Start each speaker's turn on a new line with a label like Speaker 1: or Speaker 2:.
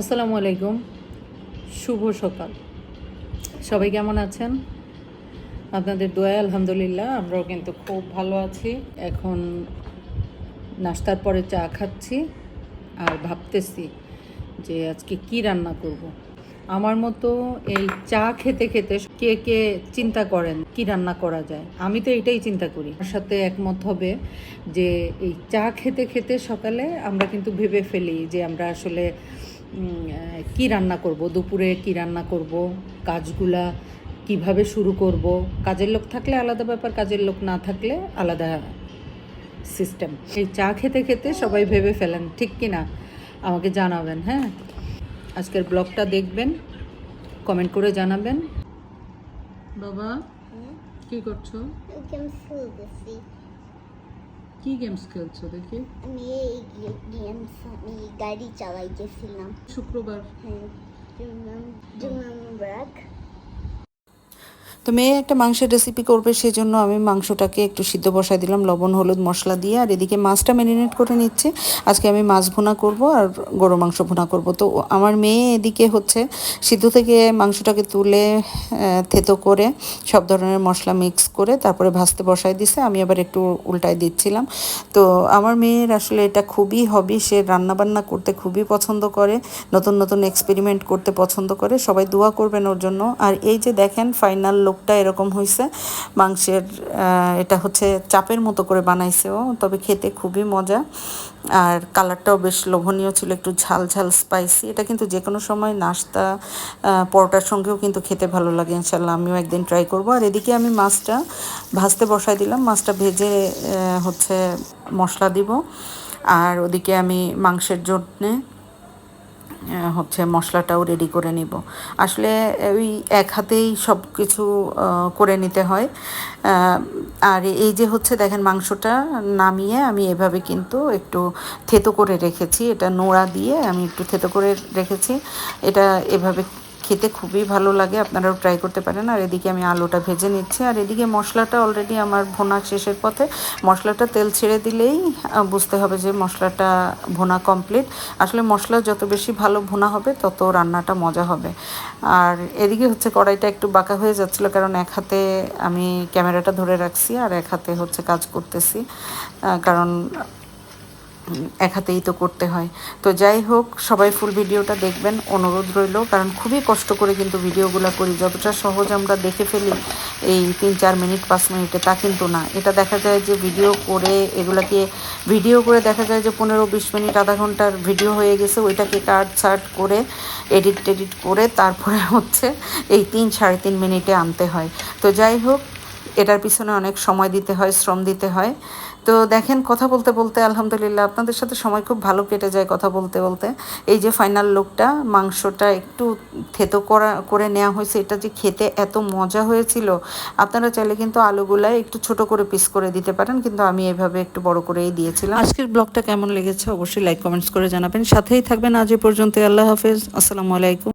Speaker 1: আসসালামু আলাইকুম। শুভ সকাল। সবাই কেমন আছেন? আপনাদের দোয়া, আলহামদুলিল্লাহ, আমরাও কিন্তু খুব ভালো আছি। এখন নাস্তার পরে চা খাচ্ছি আর ভাবতেছি যে আজকে কি রান্না করব। আমার মতো এই চা খেতে খেতে কে কে চিন্তা করেন কি রান্না করা যায়? আমি তো এটাই চিন্তা করি। আমার সাথে একমত হবে যে এই চা খেতে খেতে সকালে আমরা কিন্তু ভেবে ফেলি যে আমরা আসলে কি রান্না করব? দুপুরে কি রান্না করব? কাজগুলা কীভাবে শুরু করব? কাজের লোক থাকলে আলাদা ব্যাপার কাজের লোক না থাকলে আলাদা সিস্টেম এই চা খেতে খেতে সবাই ভেবে ফেলেন ঠিক কি না? আমাকে জানাবেন হ্যাঁ? আজকের ব্লগটা দেখবেন কমেন্ট করে জানাবেন। বাবা কি করছ? কি গেমস খেলছো দেখি?
Speaker 2: আমি এই গেমস আমি গাড়ি চালাইতেছিলাম।
Speaker 1: শুক্রবার।
Speaker 2: হ্যাঁ জুমাম ব্রাক।
Speaker 3: তো মেয়ে একটা মাংসের রেসিপি করবে, সেজন্য আমি মাংসটাকে একটু সিদ্ধ বসাই দিলাম, লবণ, হলুদ, মশলা দিয়ে। আর এদিকে মাছটা ম্যারিনেট করে নিচ্ছে। আজকে আমি মাছ ভুনা করব আর গরু মাংস ভুনা করব। তো আমার মেয়ে এদিকে হচ্ছে সিদ্ধ থেকে মাংসটাকে তুলে থেতো করে সব ধরনের মশলা মিক্স করে তারপরে ভাজতে বসায় দিছে। আমি আবার একটু উল্টায় দিচ্ছিলাম। তো আমার মেয়ের আসলে এটা খুবই হবি সে রান্নাবান্না করতে খুবই পছন্দ করে, নতুন নতুন এক্সপেরিমেন্ট করতে পছন্দ করে। সবাই দোয়া করবেন ওর জন্য। আর এই যে দেখেন ফাইনাল লোকটা এরকম হয়েছে মাংসের এটা হচ্ছে চাপের মতো করে বানাইছে ও, তবে খেতে খুবই মজা। আর কালারটাও বেশ লোভনীয় ছিল, একটু ঝাল ঝাল স্পাইসি এটা কিন্তু যে কোনো সময় নাস্তা পরোটার সঙ্গেও কিন্তু খেতে ভালো লাগে ইনশাল্লাহ আমিও একদিন ট্রাই করব। আর এদিকে আমি মাছটা ভাজতে বসাই দিলাম। মাছটা ভেজে হচ্ছে মশলা দিব। আর ওদিকে আমি মাংসের জন্যে হচ্ছে মশলাটাও রেডি করে নিব। আসলে ওই এক হাতেই সব কিছু করে নিতে হয়। আর এই যে হচ্ছে দেখেন মাংসটা নামিয়ে আমি এভাবে কিন্তু একটু থেতো করে রেখেছি। এটা নোড়া দিয়ে আমি একটু থেতো করে রেখেছি। এটা এভাবে খেতে খুবই ভালো লাগে, আপনারাও ট্রাই করতে পারেন। আর এদিকে আমি আলুটা ভেজে নিচ্ছি। আর এদিকে মশলাটা অলরেডি আমার ভোনা শেষের পথে। মশলাটা তেল ছেড়ে দিলেই বুঝতে হবে যে মশলাটা ভোনা কমপ্লিট আসলে মশলা যত বেশি ভালো ভোনা হবে, তত রান্নাটা মজা হবে। আর এদিকে হচ্ছে কড়াইটা একটু বাঁকা হয়ে যাচ্ছিল, কারণ এক হাতে আমি ক্যামেরাটা ধরে রাখছি, আর এক হাতে হচ্ছে কাজ করতেছি। কারণ এক হাতেই তো করতে হয়। তো যাই হোক, সবাই ফুল ভিডিওটা দেখবেন, অনুরোধ রইল, কারণ খুবই কষ্ট করে কিন্তু ভিডিওগুলো করি। যতটা সহজ আমরা দেখে ফেলি এই তিন চার মিনিট, পাঁচ মিনিটে, তা কিন্তু না। এটা দেখা যায় যে ভিডিও করে, এগুলাকে ভিডিও করে দেখা যায় যে পনেরো বিশ মিনিট, আধা ঘণ্টার ভিডিও হয়ে গেছে, ওইটাকে কাট ছাট করে, এডিট, টেডিট করে তারপরে হচ্ছে এই তিন, সাড়ে তিন মিনিটে আনতে হয়। তো যাই হোক, এটার পিছনে অনেক সময় দিতে হয়, শ্রম দিতে হয়। তো দেখেন, কথা বলতে বলতে আলহামদুলিল্লাহ আপনাদের সাথে সময় খুব ভালো কেটে যায় কথা বলতে বলতে। এই যে ফাইনাল লুকটা মাংসটা একটু থেতো করা, করে নেওয়া হয়েছে, এটা যে খেতে এত মজা হয়েছিল, আপনারা চাইলে কিন্তু আলুগুলা একটু ছোট করে পিস করে দিতে পারেন, কিন্তু আমি এভাবে একটু বড় করেই দিয়েছিলাম। আজকের ব্লগটা কেমন লেগেছে অবশ্যই লাইক কমেন্টস করে জানাবেন। সাথেই থাকবেন আজ এ পর্যন্ত আল্লাহ হাফেজ, আসসালামু আলাইকুম।